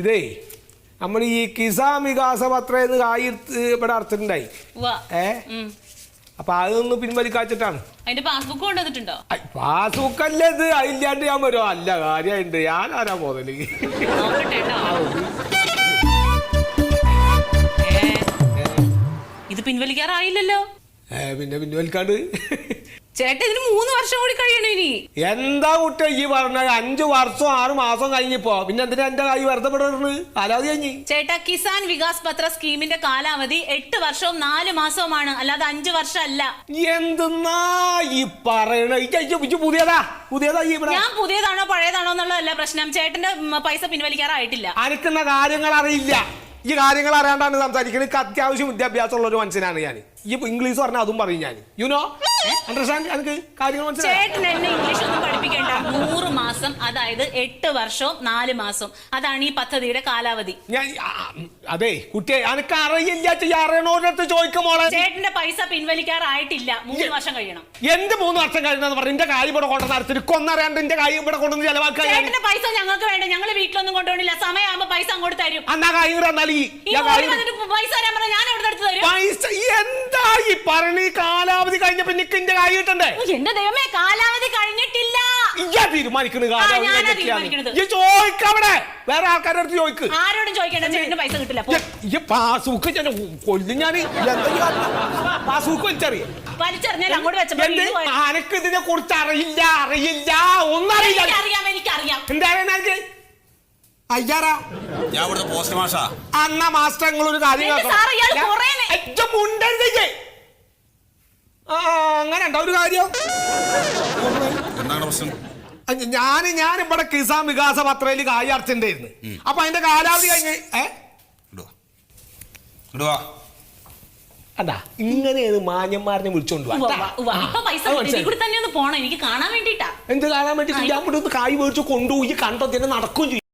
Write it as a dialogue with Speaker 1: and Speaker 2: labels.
Speaker 1: ഇതേ നമ്മൾ ഈ കിസാ വികാസ പത്ര എന്ന് കായി ഇവിടെ
Speaker 2: അർത്ഥമുണ്ടായി.
Speaker 1: ഏ അപ്പൊ അതൊന്ന് പിൻവലിക്കാച്ചിട്ടാണ്.
Speaker 2: അതിന്റെ പാസ്ബുക്ക് കൊണ്ടുവന്നിട്ടുണ്ടോ?
Speaker 1: പാസ്ബുക്ക് അല്ലേ ഇത്? അതില്ലാണ്ട് ഞാൻ വരുമോ അല്ല കാര്യമുണ്ട് ഞാൻ ആരാ
Speaker 2: പോതൽ ഇത് പിൻവലിക്കാറായില്ലല്ലോ?
Speaker 1: ഏ പിന്നെ പിൻവലിക്കാണ്ട്.
Speaker 2: ചേട്ടാ ഇതിന് മൂന്ന് വർഷം കൂടി കഴിയണോ ഇനി?
Speaker 1: എന്താ കുട്ടി ഈ പറഞ്ഞ അഞ്ചു വർഷം ആറ് മാസം കഴിഞ്ഞിപ്പോ? പിന്നെ എന്തിനാ എന്റെ കൈ വെറുതെ പെടുന്നത് കാലാവധി കഴിഞ്ഞ്.
Speaker 2: ചേട്ടാ കിസാൻ വികാസ് പത്ര സ്കീമിന്റെ കാലാവധി എട്ട് വർഷവും നാല് മാസവുമാണ്. അല്ലാതെ അഞ്ചു വർഷം അല്ല
Speaker 1: എന്തെന്നാ ഈ പറയണ? പുതിയതാ. പുതിയതാ ഈ ഇവിടെ.
Speaker 2: ഞാൻ പുതിയതാണോ പഴയതാണോ എന്നുള്ളതല്ല പ്രശ്നം. ചേട്ടന്റെ പൈസ പിൻവലിക്കാറായിട്ടില്ല.
Speaker 1: അനക്കുന്ന കാര്യങ്ങൾ അറിയില്ല. ഈ കാര്യങ്ങൾ അറിയാണ്ടാണ് സംസാരിക്കുന്നത് എനിക്ക് അത്യാവശ്യം വിദ്യാഭ്യാസമുള്ള ഒരു മനുഷ്യനാണ് ഞാൻ ഈ ഇംഗ്ലീഷ് പറഞ്ഞാൽ അതും പറയും ഞാൻ യു നോ അണ്ടർസ്റ്റാൻഡ് എനിക്ക് കാര്യങ്ങൾ മനസ്സിലായി?
Speaker 2: പഠിപ്പിക്കേണ്ട നൂറ് മാസം അതായത് എട്ട് വർഷവും നാല് മാസം അതാണ് ഈ പദ്ധതിയുടെ കാലാവധി.
Speaker 1: ഞാൻ ആ, അതെ കുട്ടിയെ എനിക്ക് അറിയില്ല ചോദിക്കും മോളെ.
Speaker 2: ചേട്ടന്റെ പൈസ പിൻവലിക്കാറായിട്ടില്ല. മൂന്ന് വർഷം കഴിയണം.
Speaker 1: എന്ത് മൂന്ന് വർഷം കഴിഞ്ഞെന്ന് പറഞ്ഞു എന്റെ കായ് ഇവിടെ കൊണ്ടുവന്ന് കൊന്നറിയാണ്ട് എന്റെ കായ് ഇവിടെ കൊണ്ടുവന്ന് ചെലവാക്കാൻ ഞാൻ.
Speaker 2: ചേട്ടന്റെ പൈസ ഞങ്ങൾക്ക് വേണ്ട. ഞങ്ങൾ വീട്ടിലൊന്നും കൊണ്ടുപോകണില്ല. സമയമാകുമ്പോ പൈസ അങ്ങോട്ട് തരും.
Speaker 1: അന്നാ കായ് ഈ
Speaker 2: ഈ
Speaker 1: ഞാൻ
Speaker 2: ഓടി
Speaker 1: കായ്
Speaker 2: വന്നിട്ട് പൈസ തരാൻ പറഞ്ഞാൽ ഞാൻ എവിടെ എടുത്ത് തരും?
Speaker 1: പൈസ എന്താ ഈ പറഞ്ഞ ഈ കാലാവധി കഴിഞ്ഞപ്പോ നിക്ക് എന്റെ കായ് കിട്ടണ്ടേ?
Speaker 2: ഓ, എന്റെ ദൈവമേ കാലാവധി കഴിഞ്ഞിട്ടില്ല
Speaker 1: ഈ ചോദിക്കവിടെ വേറെ ആൾക്കാരുടെ അടുത്ത് ചോദിക്ക്.
Speaker 2: ആരോടും ചോദിക്കേണ്ട ചേട്ടന് പൈസ കിട്ടില്ല.
Speaker 1: ഈ ഞാൻ കൊല്ലും വലിച്ചറിയാം. അനക്ക് ഇതിനെ കുറിച്ച് അറിയില്ല അറിയില്ല അയ്യാറാ.
Speaker 3: ഞാൻ ഇവിടുത്തെ പോസ്റ്റ് മാഷാ.
Speaker 1: അന്ന മാസ്റ്റർ നിങ്ങളൊരു കാര്യം അങ്ങനെ ഉണ്ടോ ഒരു കാര്യം?
Speaker 3: എന്താണ് പ്രശ്നം?
Speaker 1: ഞാൻ ഞാൻ ഇവിടെ കിസാൻ വികാസ പത്രയിൽ കായ് അടച്ചിട്ടുണ്ടായിരുന്നു അപ്പൊ അതിന്റെ കാലാവധി കഴിഞ്ഞ് അതാ ഇങ്ങനെയാണ് മാന്യന്മാരനെ വിളിച്ചോണ്ട്
Speaker 2: പോണം. എനിക്ക് കാണാൻ വേണ്ടിട്ടാ
Speaker 1: എന്ത് കാണാൻ വേണ്ടി ഞാൻ ഇവിടെ ഒന്ന് കായ് മേടിച്ച് കൊണ്ടുപോയി കണ്ടോ തന്നെ നടക്കുകയും ചെയ്യും.